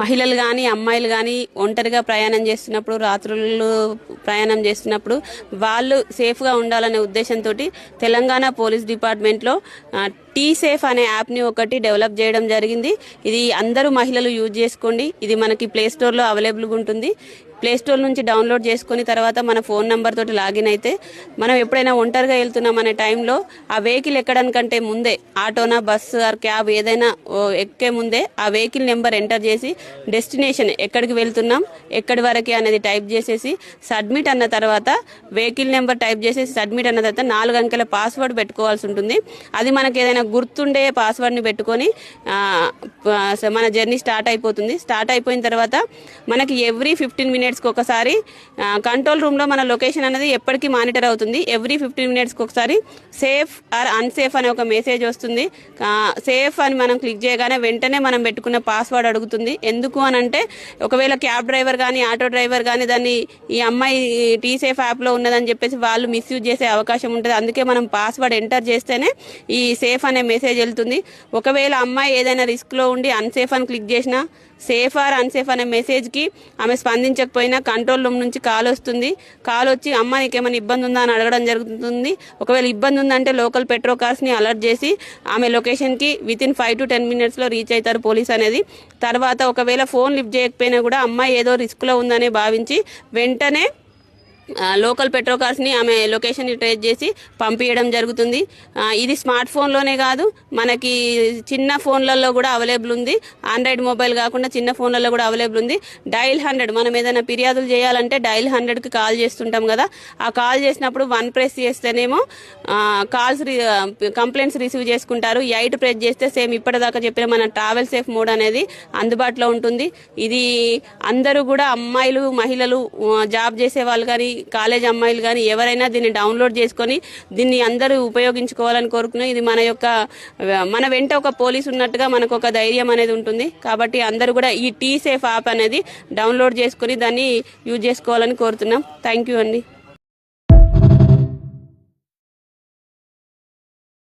మహిళలు కానీ అమ్మాయిలు కానీ ఒంటరిగా ప్రయాణం చేస్తున్నప్పుడు రాత్రులు ప్రయాణం చేస్తున్నప్పుడు వాళ్ళు సేఫ్గా ఉండాలనే ఉద్దేశంతో తెలంగాణ పోలీస్ డిపార్ట్మెంట్లో టీ సేఫ్ అనే యాప్ని ఒకటి డెవలప్ చేయడం జరిగింది. ఇది అందరూ మహిళలు యూజ్ చేసుకోండి. ఇది మనకి ప్లే స్టోర్లో అవైలబుల్గా ఉంటుంది. ప్లే స్టోర్ నుంచి డౌన్లోడ్ చేసుకుని తర్వాత మన ఫోన్ నెంబర్ తోటి లాగిన్ అయితే మనం ఎప్పుడైనా ఒంటరిగా వెళ్తున్నాం అనే టైంలో ఆ వెహికల్ ఎక్కడానికంటే ముందే ఆటోనా బస్సు ఆర్ క్యాబ్ ఏదైనా ఓ ఎక్కే ముందే ఆ వెహికల్ నెంబర్ ఎంటర్ చేసి డెస్టినేషన్ ఎక్కడికి వెళ్తున్నాం ఎక్కడి వరకు అనేది టైప్ చేసేసి సబ్మిట్ అన్న తర్వాత వెహికల్ నెంబర్ టైప్ చేసేసి సబ్మిట్ అన్న తర్వాత నాలుగు అంకెల పాస్వర్డ్ పెట్టుకోవాల్సి ఉంటుంది. అది మనకి ఏదైనా గుర్తుండే పాస్వర్డ్ని పెట్టుకొని మన జర్నీ స్టార్ట్ అయిపోతుంది. స్టార్ట్ అయిపోయిన తర్వాత మనకి ఎవ్రీ ఫిఫ్టీన్ మినిట్స్కి ఒకసారి కంట్రోల్ రూమ్లో మన లొకేషన్ అనేది ఎప్పటికీ మానిటర్ అవుతుంది. ఎవ్రీ ఫిఫ్టీన్ మినిట్స్కి ఒకసారి సేఫ్ ఆర్ అన్సేఫ్ అనే ఒక మెసేజ్ వస్తుంది. సేఫ్ అని మనం క్లిక్ చేయగానే వెంటనే మనం పెట్టుకున్న పాస్వర్డ్ అడుగుతుంది. ఎందుకు అని అంటే ఒకవేళ క్యాబ్ డ్రైవర్ కానీ ఆటో డ్రైవర్ కానీ దాన్ని ఈ అమ్మాయి టీ సేఫ్ యాప్లో ఉన్నదని చెప్పేసి వాళ్ళు మిస్యూజ్ చేసే అవకాశం ఉంటుంది. అందుకే మనం పాస్వర్డ్ ఎంటర్ చేస్తేనే ఈ సేఫ్ అనే మెసేజ్ వెళ్తుంది. ఒకవేళ అమ్మాయి ఏదైనా రిస్క్లో ఉండి అన్సేఫ్ అని క్లిక్ చేసినా సేఫ్ ఆర్ అన్సేఫ్ అనే మెసేజ్కి ఆమె స్పందించకపోయినా కంట్రోల్ రూమ్ నుంచి కాల్ వస్తుంది. కాల్ వచ్చి అమ్మ నీకేమైనా ఇబ్బంది ఉందా? అని అడగడం జరుగుతుంది. ఒకవేళ ఇబ్బంది ఉందంటే లోకల్ పెట్రో కార్స్ని అలర్ట్ చేసి ఆమె లొకేషన్కి within five to ten మినిట్స్లో రీచ్ అవుతారు పోలీస్ అనేది. తర్వాత ఒకవేళ ఫోన్ లిఫ్ట్ చేయకపోయినా కూడా అమ్మాయి ఏదో రిస్క్లో ఉందని భావించి వెంటనే లోకల్ పెట్రో కార్స్ని ఆమె లొకేషన్ని ట్రేస్ చేసి పంపించడం జరుగుతుంది. ఇది స్మార్ట్ ఫోన్లోనే కాదు మనకి చిన్న ఫోన్లలో కూడా అవైలబుల్ ఉంది. ఆండ్రాయిడ్ మొబైల్ కాకుండా చిన్న ఫోన్లలో కూడా అవైలబుల్ ఉంది. డైల్ హండ్రెడ్ మనం ఏదైనా ఫిర్యాదులు చేయాలంటే డైల్ హండ్రెడ్కి కాల్ చేస్తుంటాం కదా. ఆ కాల్ చేసినప్పుడు వన్ ప్రెస్ చేస్తేనేమో కాల్స్ కంప్లైంట్స్ రిసీవ్ చేసుకుంటారు. ఎయిట్ ప్రెస్ చేస్తే సేమ్ ఇప్పటిదాకా చెప్పిన మన ట్రావెల్ సేఫ్ మోడ్ అనేది అందుబాటులో ఉంటుంది. ఇది అందరూ కూడా అమ్మాయిలు మహిళలు జాబ్ చేసే వాళ్ళు కానీ కాలేజ్ అమ్మాయిలు కానీ ఎవరైనా దీన్ని డౌన్లోడ్ చేసుకొని దీన్ని అందరూ ఉపయోగించుకోవాలని కోరుకున్నాం. ఇది మన యొక్క మన వెంట ఒక పోలీస్ ఉన్నట్టుగా మనకు ఒక ధైర్యం అనేది ఉంటుంది. కాబట్టి అందరూ కూడా ఈ టీ సేఫ్ యాప్ అనేది డౌన్లోడ్ చేసుకొని దాన్ని యూజ్ చేసుకోవాలని కోరుతున్నాం. థ్యాంక్ యూ అండి.